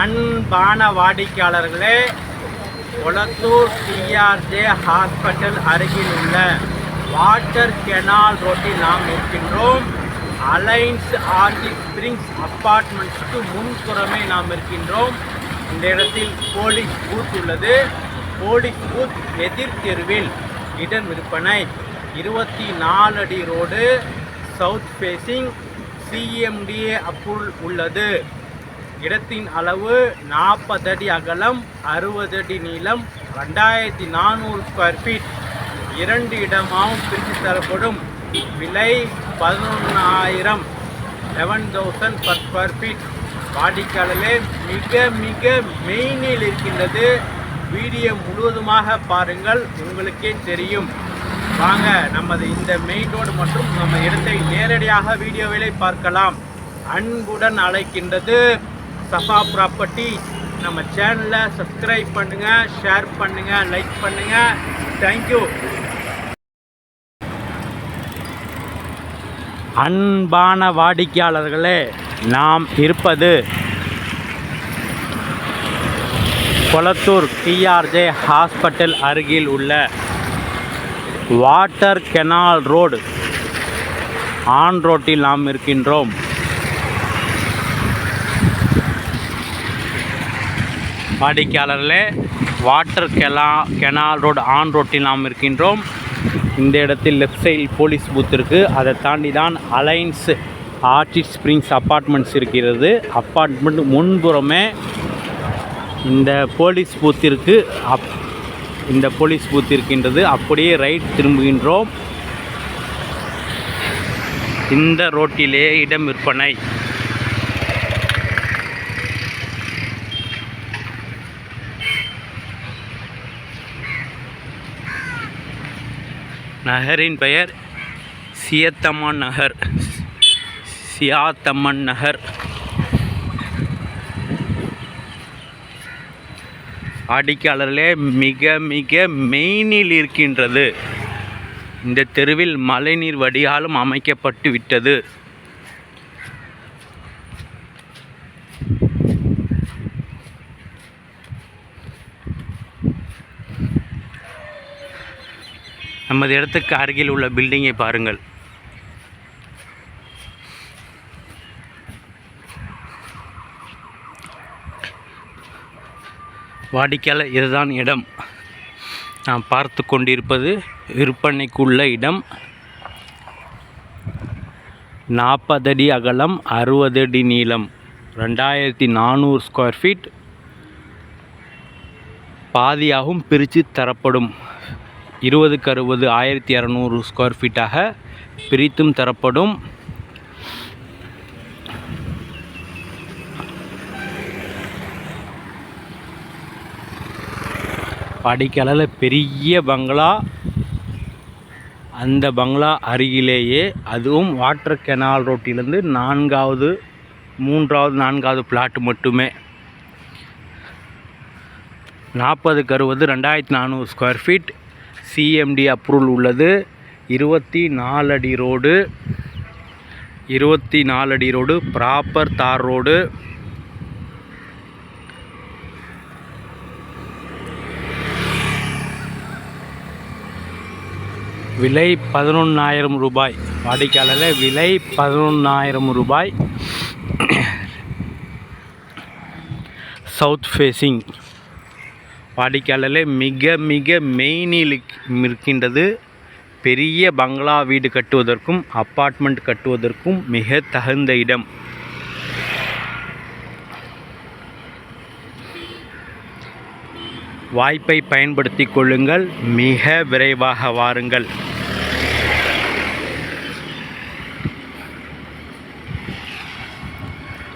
அன்பான வாடிக்கையாளர்களே Kolathur DRJ hospital அருகில் உள்ள வாட்டர் கெனால் ரோட்டில் நாம் இருக்கின்றோம். அலைன்ஸ் ஆர்டி ஸ்பிரிங்ஸ் அப்பார்ட்மெண்ட்ஸுக்கு முன்புறமே நாம் இருக்கின்றோம். இந்த இடத்தில் போலீஸ் பூத் உள்ளது. போலீஸ் பூத் எதிர் தெருவில் இடம் விற்பனை இருபத்தி நாலு அடி road south facing CMDA approval உள்ளது. இடத்தின் அளவு நாற்பது அடி அகலம் அறுபது அடி நீளம் ரெண்டாயிரத்தி நானூறு ஸ்கொயர் ஃபீட் இரண்டு இடமாகவும் பிரித்து தரப்படும். விலை பதினொன்றாயிரம் eleven thousand per square feet வாடிக்கையாளர்களே மிக மிக மெயினில் இருக்கின்றது. வீடியோ முழுவதுமாக பாருங்கள் உங்களுக்கே தெரியும். வாங்க நமது இந்த மெயின் ரோடு மற்றும் நம்ம இடத்தை நேரடியாக வீடியோவிலே பார்க்கலாம். அன்புடன் அழைக்கின்றது சஃபா ப்ராப்பர்ட்டி நம்ம சேனலை சப்ஸ்கிரைப் பண்ணுங்கள் ஷேர் பண்ணுங்கள் லைக் பண்ணுங்கள் தேங்க்யூ அன்பான வாடிக்கையாளர்களே நாம் இருப்பது கொளத்தூர் டிஆர்ஜே ஹாஸ்பிட்டல் அருகில் உள்ள வாட்டர் கெனால் ரோடு ஆன் ரோட்டில் நாம் இருக்கின்றோம். வாடிக்கையாளர்களே வாட்டர் கெலா கெனால் ரோடு ஆன் ரோட்டில் நாம் இருக்கின்றோம். இந்த இடத்தில் லெஃப்ட் சைடில் போலீஸ் பூத் இருக்குது அதை தாண்டி தான் அலைன்ஸ் ஆர்ச்சிட் ஸ்ப்ரிங்ஸ் அப்பார்ட்மெண்ட்ஸ் இருக்கிறது. அப்பார்ட்மெண்ட் முன்புறமே இந்த போலீஸ் பூத்திற்கு அப் இந்த போலீஸ் பூத் இருக்கின்றது. அப்படியே ரைட் திரும்புகின்றோம். இந்த ரோட்டிலே இடம் விற்பனை. நகரின் பெயர் சியத்தம்மன் நகர். சியாத்தம்மன் நகர். வாடிக்கையாளர்களே மிக மிக மெயினில் இருக்கின்றது. இந்த தெருவில் மழைநீர் வடிகாலும் அமைக்கப்பட்டு விட்டது. நமது இடத்துக்கு அருகில் உள்ள பில்டிங்கை பாருங்கள். வாடிக்கையாளர் இதுதான் இடம். நாம் பார்த்து கொண்டிருப்பது விற்பனைக்குள்ள இடம். நாற்பது அடி அகலம் அறுபது அடி நீளம் ரெண்டாயிரத்தி நானூறு ஸ்கொயர் ஃபீட் பாதியாகவும் பிரித்து தரப்படும். இருபதுக்கு அறுபது ஆயிரத்தி இரநூறு ஸ்கொயர் ஃபீட்டாக பிரித்தும் தரப்படும். படிக்கலையில் பெரிய பங்களா. அந்த பங்களா அருகிலேயே அதுவும் வாட்டர் கெனால் ரோட்டிலேருந்து நான்காவது மூன்றாவது நான்காவது பிளாட்டு மட்டுமே. நாற்பதுக்கு அறுபது ரெண்டாயிரத்தி நானூறு ஸ்கொயர் ஃபீட் சிஎம்டி அப்ரூவல் உள்ளது. இருபத்தி நாலு அடி ரோடு. இருபத்தி நாலு அடி ரோடு ப்ராப்பர் தார் ரோடு. விலை பதினொன்றாயிரம் ரூபாய். வாடிக்கையாளரில் விலை பதினொன்றாயிரம் ரூபாய். சவுத் ஃபேஸிங் வாடிக்கையாளரில் மிக மிக மெயினிலுக்கு இருக்கின்றது பெரிய பங்களா வீடு கட்டுவதற்கும் அப்பார்ட்மெண்ட் கட்டுவதற்கும் மிக தகுந்த இடம். வாய்ப்பை பயன்படுத்தி கொள்ளுங்கள். மிக விரைவாக வாருங்கள்.